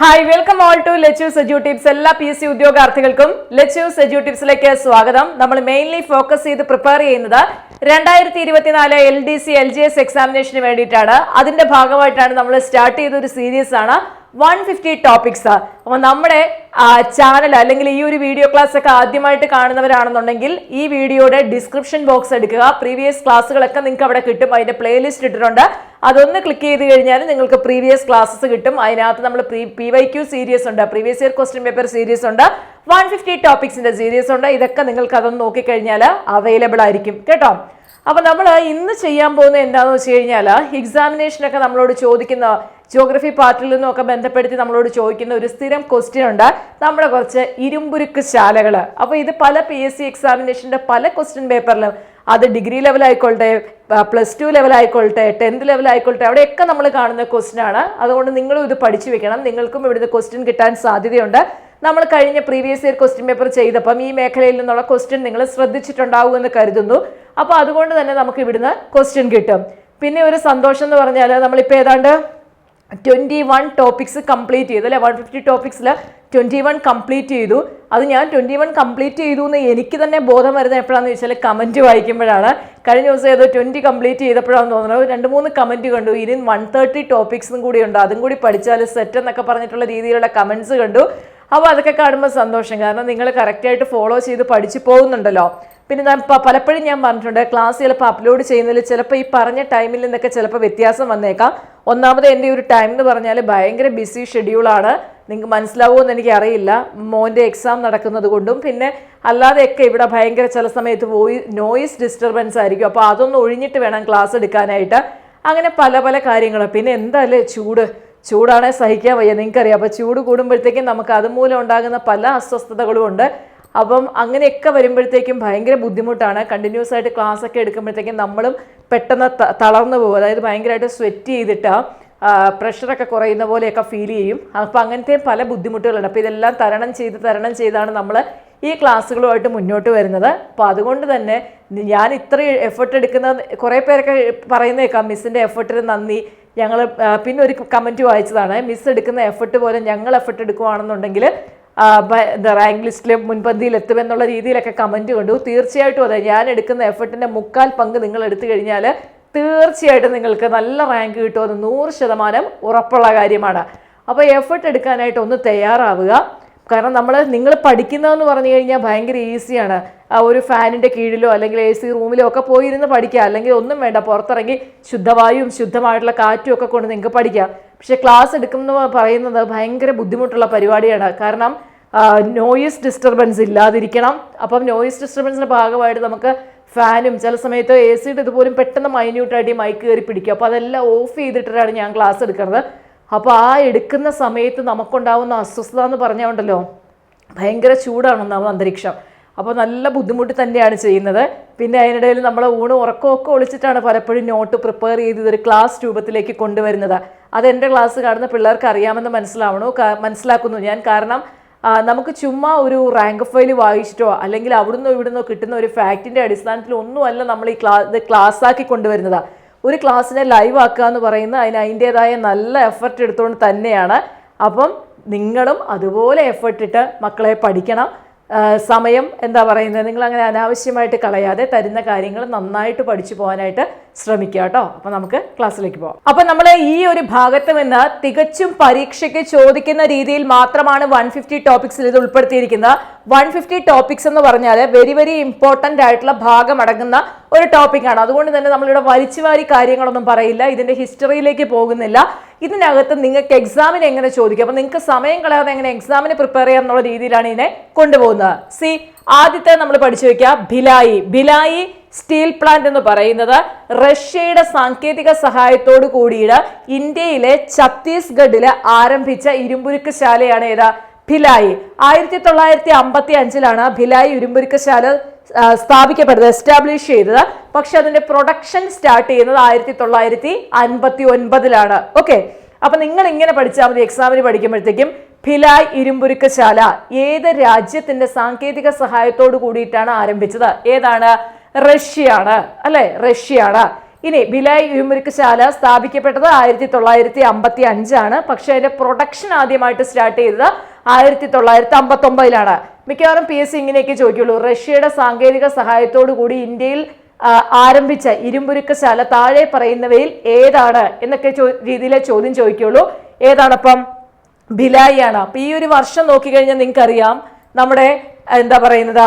Hi welcome all to Lechu's edu tips എല്ലാ P S C ഉദ്യോഗാർത്ഥികൾക്കും Lechu's edu ടിപ്സിലേക്ക് സ്വാഗതം. നമ്മൾ മെയിൻലി ഫോക്കസ് ചെയ്ത് പ്രിപ്പയർ ചെയ്യുന്നത് രണ്ടായിരത്തി ഇരുപത്തിനാല് L D C L G S എക്സാമിനേഷന് വേണ്ടിയിട്ടാണ്. അതിന്റെ ഭാഗമായിട്ടാണ് നമ്മൾ സ്റ്റാർട്ട് ചെയ്ത ഒരു സീരീസ് ആണ്. വൺ ഫിഫ്റ്റി ടോപ്പിക്സ് അപ്പൊ നമ്മുടെ ചാനൽ അല്ലെങ്കിൽ ഈ ഒരു വീഡിയോ ക്ലാസ് ഒക്കെ ആദ്യമായിട്ട് കാണുന്നവരാണെന്നുണ്ടെങ്കിൽ ഈ വീഡിയോയുടെ ഡിസ്ക്രിപ്ഷൻ ബോക്സ് എടുക്കുക. പ്രീവിയസ് ക്ലാസ്സുകളൊക്കെ നിങ്ങൾക്ക് അവിടെ കിട്ടും. അതിന്റെ പ്ലേലിസ്റ്റ് ഇട്ടിട്ടുണ്ട്. അതൊന്ന് ക്ലിക്ക് ചെയ്ത് കഴിഞ്ഞാൽ നിങ്ങൾക്ക് പ്രീവിയസ് ക്ലാസ്സസ് കിട്ടും. അതിനകത്ത് നമ്മൾ പി വൈ ക്യൂ സീരീസ് ഉണ്ട്. Previous year question paper series ഉണ്ട്. വൺ ഫിഫ്റ്റി ടോപ്പിക്സിന്റെ സീരീസ് ഉണ്ട്. ഇതൊക്കെ നിങ്ങൾക്ക് അതൊന്ന് നോക്കിക്കഴിഞ്ഞാൽ അവൈലബിൾ ആയിരിക്കും. കേട്ടോ? അപ്പൊ നമ്മൾ ഇന്ന് ചെയ്യാൻ പോകുന്നത് എന്താണെന്ന് വെച്ച് കഴിഞ്ഞാൽ എക്സാമിനേഷനൊക്കെ നമ്മളോട് ചോദിക്കുന്ന ജിയോഗ്രഫി പാർട്ടിൽ നിന്നൊക്കെ ബന്ധപ്പെടുത്തി നമ്മളോട് ചോദിക്കുന്ന ഒരു സ്ഥിരം ക്വസ്റ്റ്യൻ ഉണ്ട്. നമ്മുടെ കുറച്ച് ഇരുമ്പുരുക്ക് ശാലകൾ അപ്പോൾ ഇത് പല പി എസ് സി എക്സാമിനേഷന്റെ പല ക്വസ്റ്റ്യൻ പേപ്പറിലും അത് ഡിഗ്രി ലെവൽ ആയിക്കോട്ടെ പ്ലസ് ടു ലെവൽ ആയിക്കോട്ടെ ടെൻത്ത് ലെവൽ ആയിക്കോട്ടെ അവിടെയൊക്കെ നമ്മൾ കാണുന്ന ക്വസ്റ്റ്യൻ ആണ്. അതുകൊണ്ട് നിങ്ങളും ഇത് പഠിച്ചു വെക്കണം. നിങ്ങൾക്കും ഇവിടുന്ന് ക്വസ്റ്റ്യൻ കിട്ടാൻ സാധ്യതയുണ്ട്. നമ്മൾ കഴിഞ്ഞ പ്രീവിയസ് ഇയർ ക്വസ്റ്റ്യൻ പേപ്പർ ചെയ്തപ്പം ഈ മേഖലയിൽ നിന്നുള്ള ക്വസ്റ്റ്യൻ നിങ്ങൾ ശ്രദ്ധിച്ചിട്ടുണ്ടാവുമെന്ന് കരുതുന്നു. അപ്പോൾ അതുകൊണ്ട് തന്നെ നമുക്ക് ഇവിടുന്ന് ക്വസ്റ്റ്യൻ കിട്ടും. പിന്നെ ഒരു സന്തോഷം എന്ന് പറഞ്ഞാൽ നമ്മളിപ്പോൾ ഏതാണ്ട് ട്വന്റി വൺ ടോപ്പിക്സ് കംപ്ലീറ്റ് ചെയ്തു അല്ലേ? വൺ ഫിഫ്റ്റി ടോപ്പിക്സിൽ ട്വന്റി വൺ കംപ്ലീറ്റ് ചെയ്തു. അത് ഞാൻ ട്വന്റി വൺ കംപ്ലീറ്റ് ചെയ്തു എന്ന് എനിക്ക് തന്നെ ബോധം വരുന്നത് എപ്പോഴാണെന്ന് ചോദിച്ചാൽ കമന്റ് വായിക്കുമ്പോഴാണ്. കഴിഞ്ഞ ദിവസം ഏതോ ട്വന്റി കംപ്ലീറ്റ് ചെയ്തപ്പോഴാണെന്ന് തോന്നുന്നത് രണ്ട് മൂന്ന് കമന്റ് കണ്ടു. ഇനി വൺ തേർട്ടി ടോപ്പിക്സും കൂടി ഉണ്ട്. അതും കൂടി പഠിച്ചാൽ സെറ്റ് എന്നൊക്കെ പറഞ്ഞിട്ടുള്ള രീതിയിലുള്ള കമൻസ് കണ്ടു. അപ്പോൾ അതൊക്കെ കാണുമ്പോൾ സന്തോഷം. കാരണം നിങ്ങൾ കറക്റ്റായിട്ട് ഫോളോ ചെയ്ത് പഠിച്ചു പോകുന്നുണ്ടല്ലോ. പിന്നെ ഞാൻ പലപ്പോഴും ഞാൻ പറഞ്ഞിട്ടുണ്ട് ക്ലാസ് ചിലപ്പോൾ അപ്ലോഡ് ചെയ്യുന്നതിൽ ചിലപ്പോൾ ഈ പറഞ്ഞ ടൈമിൽ നിന്നൊക്കെ ചിലപ്പോൾ വ്യത്യാസം വന്നേക്കാം. ഒന്നാമത് എന്റെ ഒരു ടൈം എന്ന് പറഞ്ഞാൽ ഭയങ്കര ബിസി ഷെഡ്യൂളാണ് നിങ്ങൾക്ക് മനസ്സിലാവുമെന്ന് എനിക്ക് അറിയില്ല മോന്റെ എക്സാം നടക്കുന്നത് കൊണ്ടും പിന്നെ അല്ലാതെയൊക്കെ ഇവിടെ ഭയങ്കര ചില സമയത്ത് വോയി നോയിസ് ഡിസ്റ്റർബൻസ് ആയിരിക്കും. അപ്പോൾ അതൊന്ന് ഒഴിഞ്ഞിട്ട് വേണം ക്ലാസ് എടുക്കാനായിട്ട്. അങ്ങനെ പല പല കാര്യങ്ങൾ. പിന്നെ എന്തായാലും ചൂട്? ചൂടാണെ സഹിക്കാൻ വയ്യ. നിങ്ങൾക്കറിയാം. അപ്പോൾ ചൂട് കൂടുമ്പോഴത്തേക്കും നമുക്ക് അതുമൂലം ഉണ്ടാകുന്ന പല അസ്വസ്ഥതകളും ഉണ്ട്. അപ്പം അങ്ങനെയൊക്കെ വരുമ്പോഴത്തേക്കും ഭയങ്കര ബുദ്ധിമുട്ടാണ്. കണ്ടിന്യൂസ് ആയിട്ട് ക്ലാസ് ഒക്കെ എടുക്കുമ്പോഴത്തേക്കും നമ്മളും പെട്ടെന്ന് തളർന്നു പോകും. അതായത് ഭയങ്കരമായിട്ട് സ്വെറ്റ് ചെയ്തിട്ട് പ്രഷറൊക്കെ കുറയുന്ന പോലെയൊക്കെ ഫീൽ ചെയ്യും. അപ്പോൾ അങ്ങനത്തെ പല ബുദ്ധിമുട്ടുകളുണ്ട്. അപ്പോൾ ഇതെല്ലാം തരണം ചെയ്ത് തരണം ചെയ്താണ് നമ്മൾ ഈ ക്ലാസ്സുകളുമായിട്ട് മുന്നോട്ട് വരുന്നത്. അപ്പോൾ അതുകൊണ്ട് തന്നെ ഞാൻ ഇത്ര എഫർട്ട് എടുക്കുന്ന കുറേ പേരൊക്കെ പറയുന്ന കേൾക്കാം മിസ്സിന്റെ എഫർട്ടിന് നന്ദി. ഞങ്ങൾ പിന്നെ ഒരു കമന്റ് വായിച്ചതാണ് മിസ് എടുക്കുന്ന എഫർട്ട് പോലെ ഞങ്ങൾ എഫർട്ട് എടുക്കുവാണെന്നുണ്ടെങ്കിൽ റാങ്ക് ലിസ്റ്റിൽ മുൻപന്തിയിൽ എത്തുമെന്നുള്ള രീതിയിലൊക്കെ കമന്റ് കണ്ടു. തീർച്ചയായിട്ടും അതെ ഞാൻ എടുക്കുന്ന എഫർട്ടിന്റെ മുക്കാൽ പങ്ക് നിങ്ങൾ എടുത്തു കഴിഞ്ഞാൽ തീർച്ചയായിട്ടും നിങ്ങൾക്ക് നല്ല റാങ്ക് കിട്ടുമെന്ന് നൂറ് ശതമാനം ഉറപ്പുള്ള കാര്യമാണ്. അപ്പോൾ എഫർട്ട് എടുക്കാനായിട്ട് ഒന്ന് തയ്യാറാവുക. കാരണം നമ്മൾ നിങ്ങൾ പഠിക്കുന്നതെന്ന് പറഞ്ഞു കഴിഞ്ഞാൽ ഭയങ്കര ഈസിയാണ്. ഒരു ഫാനിന്റെ കീഴിലോ അല്ലെങ്കിൽ എ സി റൂമിലോ ഒക്കെ പോയിരുന്ന് പഠിക്കുക അല്ലെങ്കിൽ ഒന്നും വേണ്ട പുറത്തിറങ്ങി ശുദ്ധവായുവും ശുദ്ധമായിട്ടുള്ള കാറ്റും ഒക്കെ കൊണ്ട് നിങ്ങൾക്ക് പഠിക്കാം. പക്ഷേ ക്ലാസ് എടുക്കുമെന്ന് പറയുന്നത് ഭയങ്കര ബുദ്ധിമുട്ടുള്ള പരിപാടിയാണ്. കാരണം നോയിസ് ഡിസ്റ്റർബൻസ് ഇല്ലാതിരിക്കണം. അപ്പം നോയിസ് ഡിസ്റ്റർബൻസിന്റെ ഭാഗമായിട്ട് നമുക്ക് ഫാനും ചില സമയത്ത് എ സിയുടെ ഇതുപോലും പെട്ടെന്ന് മൈന്യൂട്ടായിട്ട് ഈ മൈക്ക് കയറി പിടിക്കും. അപ്പോൾ അതെല്ലാം ഓഫ് ചെയ്തിട്ടാണ് ഞാൻ ക്ലാസ് എടുക്കുന്നത്. അപ്പോൾ ആ എടുക്കുന്ന സമയത്ത് നമുക്കുണ്ടാവുന്ന അസ്വസ്ഥത എന്ന് പറഞ്ഞുകൊണ്ടല്ലോ ഭയങ്കര ചൂടാണ് ഒന്നാമത് അന്തരീക്ഷം. അപ്പോൾ നല്ല ബുദ്ധിമുട്ട് തന്നെയാണ് ചെയ്യുന്നത്. പിന്നെ അതിനിടയിൽ നമ്മൾ ഊണ് ഉറക്കമൊക്കെ ഒളിച്ചിട്ടാണ് പലപ്പോഴും നോട്ട് പ്രിപ്പയർ ചെയ്ത് ഇതൊരു ക്ലാസ് രൂപത്തിലേക്ക് കൊണ്ടുവരുന്നത്. അത് എന്റെ ക്ലാസ് കാണുന്ന പിള്ളേർക്ക് അറിയാമെന്ന് മനസ്സിലാവണു. മനസ്സിലാക്കുന്നു ഞാൻ. കാരണം നമുക്ക് ചുമ്മാ ഒരു റാങ്ക് ഫയൽ വായിച്ചിട്ടോ അല്ലെങ്കിൽ അവിടുന്നോ ഇവിടുന്നോ കിട്ടുന്ന ഒരു ഫാക്റ്റിന്റെ അടിസ്ഥാനത്തിൽ ഒന്നുമല്ല നമ്മൾ ഈ ക്ലാ ഇത് ക്ലാസ് ആക്കി കൊണ്ടുവരുന്നത്. ഒരു ക്ലാസ്സിനെ ലൈവ് ആക്കുക എന്ന് പറയുന്നത് അതിന് അതിന്റേതായ നല്ല എഫർട്ട് എടുത്തുകൊണ്ട് തന്നെയാണ്. അപ്പം നിങ്ങളും അതുപോലെ എഫർട്ട് ഇട്ട് മക്കളെ പഠിക്കണം. സമയം എന്താ പറയുന്നത്? നിങ്ങൾ അങ്ങനെ അനാവശ്യമായിട്ട് കളയാതെ തരുന്ന കാര്യങ്ങൾ നന്നായിട്ട് പഠിച്ചു പോകാനായിട്ട് ശ്രമിക്കുക കേട്ടോ. അപ്പോൾ നമുക്ക് ക്ലാസ്സിലേക്ക് പോകാം അപ്പോൾ നമ്മൾ ഈ ഒരു ഭാഗത്ത് നിന്ന് തികച്ചും പരീക്ഷയ്ക്ക് ചോദിക്കുന്ന രീതിയിൽ മാത്രമാണ് വൺ ഫിഫ്റ്റി ടോപ്പിക്സിൽ ഇത് ഉൾപ്പെടുത്തിയിരിക്കുന്നത്. വൺ ഫിഫ്റ്റി ടോപ്പിക്സ് എന്ന് പറഞ്ഞാൽ വെരി വെരി ഇമ്പോർട്ടന്റ് ആയിട്ടുള്ള ഭാഗം അടങ്ങുന്ന ഒരു ടോപ്പിക്കാണ് അതുകൊണ്ട് തന്നെ നമ്മളിവിടെ വലിച്ചുവാരി കാര്യങ്ങളൊന്നും പറയില്ല. ഇതിന്റെ ഹിസ്റ്ററിയിലേക്ക് പോകുന്നില്ല. ഇതിനകത്ത് നിങ്ങൾക്ക് എക്സാമിന് എങ്ങനെ ചോദിക്കും? അപ്പോൾ നിങ്ങൾക്ക് സമയം കളയാതെ എങ്ങനെ എക്സാമിന് പ്രിപ്പയർ ചെയ്യാം എന്നുള്ള രീതിയിലാണ് ഇതിനെ കൊണ്ടുപോകുന്നത്. സി ആദ്യത്തെ നമ്മൾ പഠിച്ചു വെക്കുക ഭിലായി. ഭിലായി സ്റ്റീൽ പ്ലാന്റ് എന്ന് പറയുന്നത് റഷ്യയുടെ സാങ്കേതിക സഹായത്തോടു കൂടിയിട്ട് ഇന്ത്യയിലെ ഛത്തീസ്ഗഡിൽ ആരംഭിച്ച ഇരുമ്പുരുക്ക് ശാലയാണ് ഏതാ? ഭിലായി. ആയിരത്തി തൊള്ളായിരത്തി അമ്പത്തി അഞ്ചിലാണ് ഭിലായി ഇരുമ്പുരുക്ക് ശാല സ്ഥാപിക്കപ്പെട്ടത് എസ്റ്റാബ്ലിഷ് ചെയ്തത്. പക്ഷെ അതിന്റെ പ്രൊഡക്ഷൻ സ്റ്റാർട്ട് ചെയ്യുന്നത് ആയിരത്തി തൊള്ളായിരത്തി അൻപത്തി ഒൻപതിലാണ് ഓക്കെ അപ്പൊ നിങ്ങൾ ഇങ്ങനെ പഠിച്ചാൽ മതി എക്സാമിന് പഠിക്കുമ്പോഴത്തേക്കും ഭിലായ് ഇരുമ്പുരുക്കശാല ഏത് രാജ്യത്തിന്റെ സാങ്കേതിക സഹായത്തോട് കൂടിയിട്ടാണ് ആരംഭിച്ചത്? ഏതാണ്? റഷ്യയാണ് അല്ലെ? റഷ്യയാണ്. ഇനി ഭിലായ് ശാല സ്ഥാപിക്കപ്പെട്ടത് ആയിരത്തി തൊള്ളായിരത്തി അമ്പത്തി അഞ്ചാണ് പക്ഷെ അതിന്റെ പ്രൊഡക്ഷൻ ആദ്യമായിട്ട് സ്റ്റാർട്ട് ചെയ്തത് ആയിരത്തി തൊള്ളായിരത്തി അമ്പത്തി ഒമ്പതിലാണ് മിക്കവാറും പി എസ് സി ഇങ്ങനെയൊക്കെ ചോദിക്കുള്ളൂ. റഷ്യയുടെ സാങ്കേതിക സഹായത്തോടു കൂടി ഇന്ത്യയിൽ ആരംഭിച്ച ഇരുമ്പുരുക്കശാല താഴെ പറയുന്നവയിൽ ഏതാണ് എന്നൊക്കെ രീതിയിലെ ചോദ്യം ചോദിക്കുള്ളൂ. ഏതാണപ്പം ഭിലായി ആണ് അപ്പൊ ഈ ഒരു വർഷം നോക്കിക്കഴിഞ്ഞാൽ നിങ്ങൾക്കറിയാം. നമ്മുടെ എന്താ പറയുന്നത്?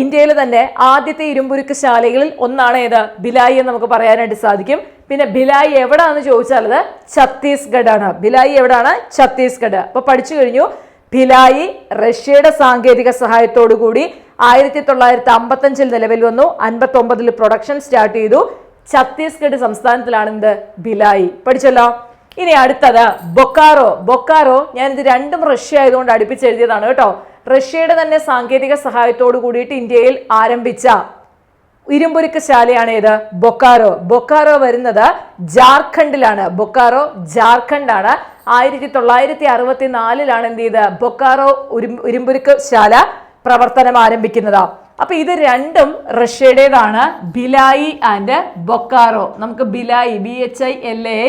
ഇന്ത്യയിൽ തന്നെ ആദ്യത്തെ ഇരുമ്പുരുക്ക് ശാലകളിൽ ഒന്നാണ് ഏത്? ഭിലായി എന്ന് നമുക്ക് പറയാനായിട്ട് സാധിക്കും. പിന്നെ ഭിലായി എവിടാന്ന് ചോദിച്ചാൽ അത് ഛത്തീസ്ഗഡ് ആണ് ഭിലായി എവിടാണ്? ഛത്തീസ്ഗഡ്. അപ്പൊ പഠിച്ചു കഴിഞ്ഞു. ഭിലായി റഷ്യയുടെ സാങ്കേതിക സഹായത്തോടു കൂടി ആയിരത്തി തൊള്ളായിരത്തി അമ്പത്തഞ്ചിൽ നിലവിൽ വന്നു. അൻപത്തി ഒമ്പതിൽ പ്രൊഡക്ഷൻ സ്റ്റാർട്ട് ചെയ്തു. ഛത്തീസ്ഗഡ് സംസ്ഥാനത്തിലാണ് എന്ത്? ഭിലായി. പഠിച്ചല്ലോ. ഇനി അടുത്തത് ബൊക്കാറോ. ബൊക്കാറോ ഞാൻ ഇത് രണ്ടും റഷ്യ ആയതുകൊണ്ട് അടുപ്പിച്ച് എഴുതിയതാണ് കേട്ടോ. റഷ്യയുടെ തന്നെ സാങ്കേതിക സഹായത്തോടു കൂടിയിട്ട് ഇന്ത്യയിൽ ആരംഭിച്ച ഇരുമ്പുരുക്ക് ശാലയാണ് ഏത്? ബൊക്കാറോ. ബൊക്കാറോ വരുന്നത് ജാർഖണ്ഡിലാണ്. ബൊക്കാറോ ജാർഖണ്ഡാണ്. ആയിരത്തി തൊള്ളായിരത്തി അറുപത്തി നാലിലാണ് എന്ത് ചെയ്ത്? ബൊക്കാറോ ഇരുമ്പുരുക്ക് ശാല പ്രവർത്തനം ആരംഭിക്കുന്നത്. അപ്പൊ ഇത് രണ്ടും റഷ്യയുടേതാണ്. ബിലായി ആൻഡ് ബൊക്കാറോ. നമുക്ക് Bhilai B H I L A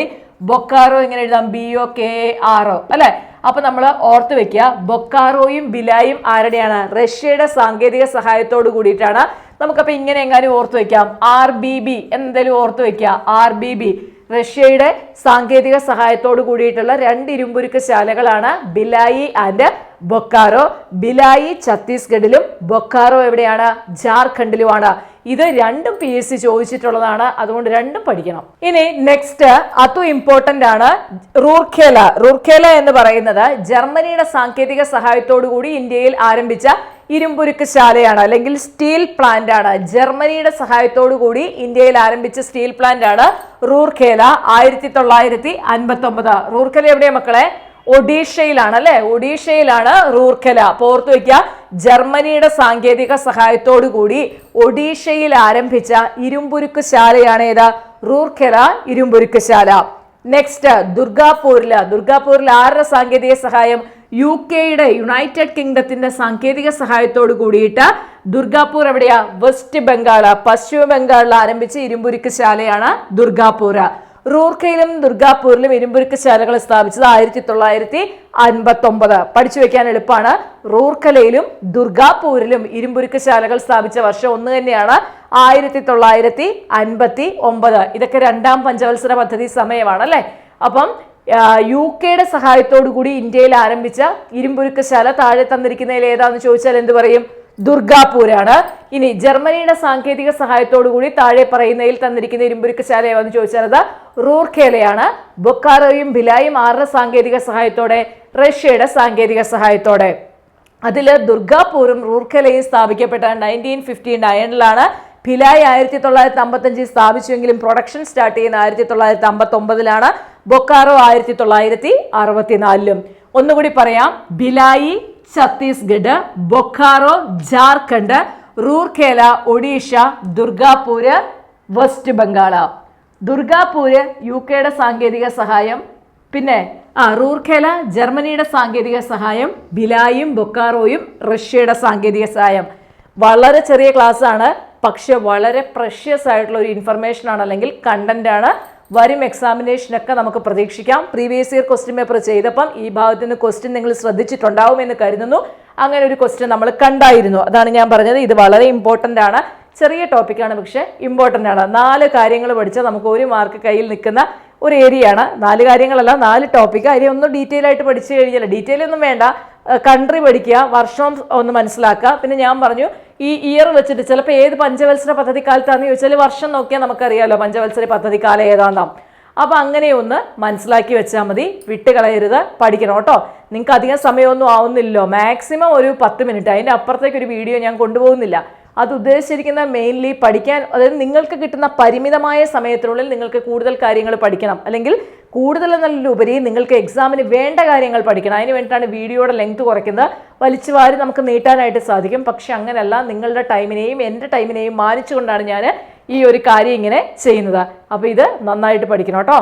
Bokaro എങ്ങനെ എഴുതാം? B O K R O. അല്ലെ? അപ്പൊ നമ്മൾ ഓർത്ത് വെക്കുക ബൊക്കാറോയും ബിലായും ആരുടെയാണ്? റഷ്യയുടെ സാങ്കേതിക സഹായത്തോട് കൂടിയിട്ടാണ്. നമുക്കപ്പോ ഇങ്ങനെ എങ്ങാനും ഓർത്ത് വെക്കാം. ആർ ബി ബി എന്തെങ്കിലും ഓർത്ത് വെക്കുക. R B B. റഷ്യയുടെ സാങ്കേതിക സഹായത്തോട് കൂടിയിട്ടുള്ള രണ്ട് ഇരുമ്പുരുക്ക് ശാലകളാണ് ബിലായി ആൻഡ് ബൊക്കാറോ. ബിലായി ഛത്തീസ്ഗഡിലും ബൊക്കാറോ എവിടെയാണ്? ജാർഖണ്ഡിലുമാണ്. ഇത് രണ്ടും പി എസ് സി ചോദിച്ചിട്ടുള്ളതാണ്. അതുകൊണ്ട് രണ്ടും പഠിക്കണം. ഇനി നെക്സ്റ്റ് അതു ഇമ്പോർട്ടന്റ് ആണ് റൂർഖേല റൂർഖേല എന്ന് പറയുന്നത് ജർമ്മനിയുടെ സാങ്കേതിക സഹായത്തോടു കൂടി ഇന്ത്യയിൽ ആരംഭിച്ച ഇരുമ്പുരുക്ക് ശാലയാണ് അല്ലെങ്കിൽ സ്റ്റീൽ പ്ലാന്റ് ആണ്. ജർമ്മനിയുടെ സഹായത്തോടു കൂടി ഇന്ത്യയിൽ ആരംഭിച്ച സ്റ്റീൽ പ്ലാന്റ് ആണ് റൂർഖേല ആയിരത്തി തൊള്ളായിരത്തി അൻപത്തി ഒമ്പത് റൂർഖേല എവിടെയാ മക്കളെ? ഒഡീഷയിലാണ് അല്ലെ? ഒഡീഷയിലാണ് റൂർഖല ഓർത്തു വെക്കുക ജർമ്മനിയുടെ സാങ്കേതിക സഹായത്തോടു കൂടി ഒഡീഷയിൽ ആരംഭിച്ച ഇരുമ്പുരുക്ക് ശാലയാണ് ഏത്? റൂർഖല ഇരുമ്പുരുക്ക് ശാല. നെക്സ്റ്റ് ദുർഗാപൂരിൽ. ദുർഗാപൂരിൽ ആരുടെ സാങ്കേതിക സഹായം? യു കെയുടെ യുണൈറ്റഡ് കിങ്ഡത്തിന്റെ സാങ്കേതിക സഹായത്തോട് കൂടിയിട്ട് ദുർഗാപൂർ എവിടെയാ? വെസ്റ്റ് ബംഗാൾ പശ്ചിമ ബംഗാളിൽ ആരംഭിച്ച ഇരുമ്പുരുക്ക് ശാലയാണ് ദുർഗാപൂർ. റൂർക്കയിലും ദുർഗാപൂരിലും ഇരുമ്പുരുക്ക് ശാലകൾ സ്ഥാപിച്ചത് ആയിരത്തി തൊള്ളായിരത്തി അൻപത്തി ഒമ്പത് പഠിച്ചു വെക്കാൻ എളുപ്പമാണ്. റൂർക്കലയിലും ദുർഗാപൂരിലും ഇരുമ്പുരുക്ക് ശാലകൾ സ്ഥാപിച്ച വർഷം ഒന്ന് തന്നെയാണ് ആയിരത്തി തൊള്ളായിരത്തി അൻപത്തി ഒമ്പത് ഇതൊക്കെ രണ്ടാം പഞ്ചവത്സര പദ്ധതി സമയമാണ് അല്ലെ അപ്പം യു കെയുടെ കൂടി ഇന്ത്യയിൽ ആരംഭിച്ച ഇരുമ്പുരുക്കശാല താഴെ തന്നിരിക്കുന്നതിൽ ഏതാന്ന് ചോദിച്ചാൽ എന്ത് പറയും? ദുർഗാപൂരാണ്. ഇനി ജർമ്മനിയുടെ സാങ്കേതിക സഹായത്തോടു കൂടി താഴെ പറയുന്നതിൽ തന്നിരിക്കുന്ന ഇരുമ്പുരുക്കശാല ഏതാന്ന് ചോദിച്ചാൽ അത് റൂർഖേലയാണ് ബൊക്കാറോയും ഭിലായും ആരുടെ സാങ്കേതിക സഹായത്തോടെ റഷ്യയുടെ സാങ്കേതിക സഹായത്തോടെ. അതിൽ ദുർഗാപൂരും റൂർഖലയും സ്ഥാപിക്കപ്പെട്ട നയന്റീൻ ഫിഫ്റ്റി നയനിലാണ് ഭിലായ് ആയിരത്തി തൊള്ളായിരത്തി അമ്പത്തഞ്ചിൽ സ്ഥാപിച്ചുവെങ്കിലും പ്രൊഡക്ഷൻ സ്റ്റാർട്ട് ചെയ്യുന്ന ആയിരത്തി തൊള്ളായിരത്തി അമ്പത്തി ഒമ്പതിലാണ് ബൊക്കാറോ ആയിരത്തി തൊള്ളായിരത്തി അറുപത്തിനാലിലും ഒന്നുകൂടി പറയാം. ഭിലായി ഛത്തീസ്ഗഡ് ബൊക്കാറോ ജാർഖണ്ഡ് റൂർഖേല ഒഡീഷ ദുർഗാപൂര് വെസ്റ്റ് ബംഗാൾ ദുർഗാപൂര് യു കെയുടെ സാങ്കേതിക സഹായം പിന്നെ ആ റൂർഖേല ജർമ്മനിയുടെ സാങ്കേതിക സഹായം ബിലായും ബൊക്കാറോയും റഷ്യയുടെ സാങ്കേതിക സഹായം. വളരെ ചെറിയ ക്ലാസ്സാണ് പക്ഷെ വളരെ പ്രഷ്യസ് ആയിട്ടുള്ള ഒരു ഇൻഫർമേഷൻ ആണ് അല്ലെങ്കിൽ കണ്ടന്റ് ആണ്. വരും എക്സാമിനേഷനൊക്കെ നമുക്ക് പ്രതീക്ഷിക്കാം. പ്രീവിയസ് ഇയർ ക്വസ്റ്റ്യൻ പേപ്പർ ചെയ്തപ്പം ഈ ഭാഗത്ത് നിന്ന് ക്വസ്റ്റ്യൻ നിങ്ങൾ ശ്രദ്ധിച്ചിട്ടുണ്ടാവും എന്ന് കരുതുന്നു. അങ്ങനെ ഒരു ക്വസ്റ്റ്യൻ നമ്മൾ കണ്ടായിരുന്നു. അതാണ് ഞാൻ പറഞ്ഞത്. ഇത് വളരെ ഇമ്പോർട്ടന്റ് ആണ്. ചെറിയ ടോപ്പിക്കാണ് പക്ഷേ ഇമ്പോർട്ടന്റ് ആണ്. നാല് കാര്യങ്ങൾ പഠിച്ചാൽ നമുക്ക് ഒരു മാർക്ക് കയ്യിൽ നിൽക്കുന്ന ഒരു ഏരിയ ആണ്. നാല് കാര്യങ്ങളല്ല നാല് ടോപ്പിക്ക് അതിനെ ഒന്ന് ഡീറ്റെയിൽ ആയിട്ട് പഠിച്ചു കഴിഞ്ഞാൽ ഡീറ്റെയിൽ ഒന്നും വേണ്ട. കൺട്രി പഠിക്കുക വർഷം ഒന്ന് മനസ്സിലാക്കുക. പിന്നെ ഞാൻ പറഞ്ഞു ഈ ഇയർ വെച്ചിട്ട് ചിലപ്പോൾ ഏത് പഞ്ചവത്സര പദ്ധതി കാലത്താണെന്ന് ചോദിച്ചാൽ വർഷം നോക്കിയാൽ നമുക്കറിയാമല്ലോ പഞ്ചവത്സര പദ്ധതി കാലം ഏതാണ്ടാം അപ്പം അങ്ങനെ ഒന്ന് മനസ്സിലാക്കി വെച്ചാൽ മതി. വിട്ടുകളയരുത്. പഠിക്കണം കേട്ടോ. നിങ്ങൾക്ക് അധികം സമയമൊന്നും ആവുന്നില്ലല്ലോ. മാക്സിമം ഒരു പത്ത് മിനിറ്റ് അതിന്റെ അപ്പുറത്തേക്ക് ഒരു വീഡിയോ ഞാൻ കൊണ്ടുപോകുന്നില്ല. അത് ഉദ്ദേശിച്ചിരിക്കുന്ന മെയിൻലി പഠിക്കാൻ അതായത് നിങ്ങൾക്ക് കിട്ടുന്ന പരിമിതമായ സമയത്തിനുള്ളിൽ നിങ്ങൾക്ക് കൂടുതൽ കാര്യങ്ങൾ പഠിക്കണം. അല്ലെങ്കിൽ കൂടുതൽ എന്നുള്ളതിലുപരി നിങ്ങൾക്ക് എക്സാമിന് വേണ്ട കാര്യങ്ങൾ പഠിക്കണം. അതിന് വേണ്ടിയിട്ടാണ് വീഡിയോയുടെ ലെങ്ത് കുറയ്ക്കുന്നത്. വലിച്ചു വാരി നമുക്ക് നീട്ടാനായിട്ട് സാധിക്കും. പക്ഷേ അങ്ങനെയല്ല നിങ്ങളുടെ ടൈമിനെയും എന്റെ ടൈമിനെയും മാനിച്ചുകൊണ്ടാണ് ഞാൻ ഈ ഒരു കാര്യം ഇങ്ങനെ ചെയ്യുന്നത്. അപ്പോൾ ഇത് നന്നായിട്ട് പഠിക്കണം കേട്ടോ.